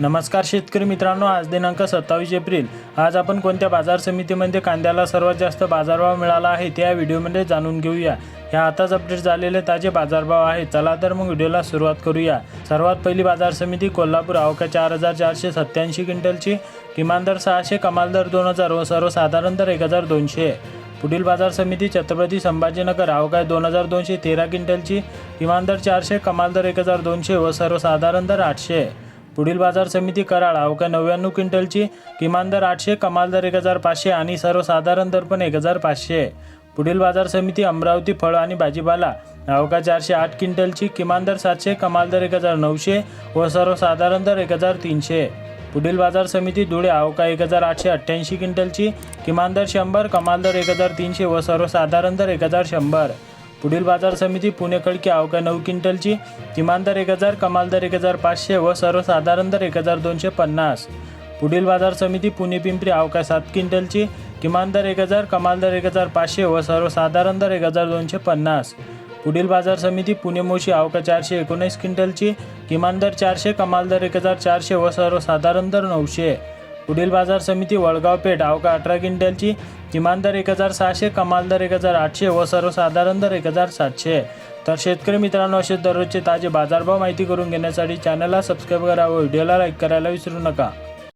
नमस्कार शेतकरी मित्रांनो आज दिनांक सत्तावीस एप्रिल. आज आपण कोणत्या बाजार समितीमध्ये कांद्याला सर्वात जास्त बाजारभाव मिळाला आहे ते या व्हिडिओमध्ये जाणून घेऊया. ह्या आताच अपडेट झालेले ताजे बाजारभाव आहेत. चला तर मग व्हिडिओला सुरुवात करूया. सर्वात पहिली बाजार समिती कोल्हापूर अवका चार हजार चारशे सत्याऐंशी क्विंटलची. किमान दर सहाशे कमाल दर दोन हजार व सर्वसाधारण दर एक हजार दोनशे. पुढील बाजार समिती छत्रपती संभाजीनगर अवकाय दोन हजार दोनशे तेरा क्विंटलची. किमान दर चारशे कमाल दर एक हजार दोनशे व सर्वसाधारण दर आठशे. पुढील बाजार समिती कराड अवका नव्याण्णव क्विंटलची किमान दर आठशे कमाल दर एक हजार पाचशे आणि सर्वसाधारण दर पण एक हजार पाचशे. पुढील बाजार समिती अमरावती फळ आणि भाजीपाला अवका चारशे आठ क्विंटलची किमान दर सातशे कमाल दर एक हजार नऊशे व सर्वसाधारण दर एक हजार तीनशे. पुढील बाजार समिती धुळे अवका एक हजार आठशे अठ्ठ्याऐंशी क्विंटलची किमान दर शंभर कमाल दर एक हजार तीनशे व सर्वसाधारण दर एक हजार शंभर. पुढील बाजार समिती पुणे खडकी अवघ्या नऊ क्विंटलची किमान दर एक हजार कमाल दर एक हजार पाचशे व सर्वसाधारण दर एक हजार दोनशे पन्नास. पुढील बाजार समिती पुणे पिंपरी अवका सात क्विंटलची किमान दर एक हजार कमाल दर एक हजार पाचशे व सर्वसाधारण दर एक हजार दोनशे पन्नास. पुढील बाजार समिती पुणे मोशी अवका चारशे एकोणीस क्विंटलची किमान दर चारशे कमाल दर एक हजार चारशे व सर्वसाधारण दर नऊशे. पुढील बाजार समिती वळगाव पेठ अवका अठरा क्विंटलची किमान दर एक हजार सहाशे कमाल दर एक हजार आठशे व सर्वसाधारण दर एक हजार सातशे. तर शेतकरी मित्रांनो असे दररोजचे ताजे बाजारभाव माहिती करून घेण्यासाठी चॅनलला सबस्क्राईब करा व व्हिडिओला लाईक करायला विसरू नका.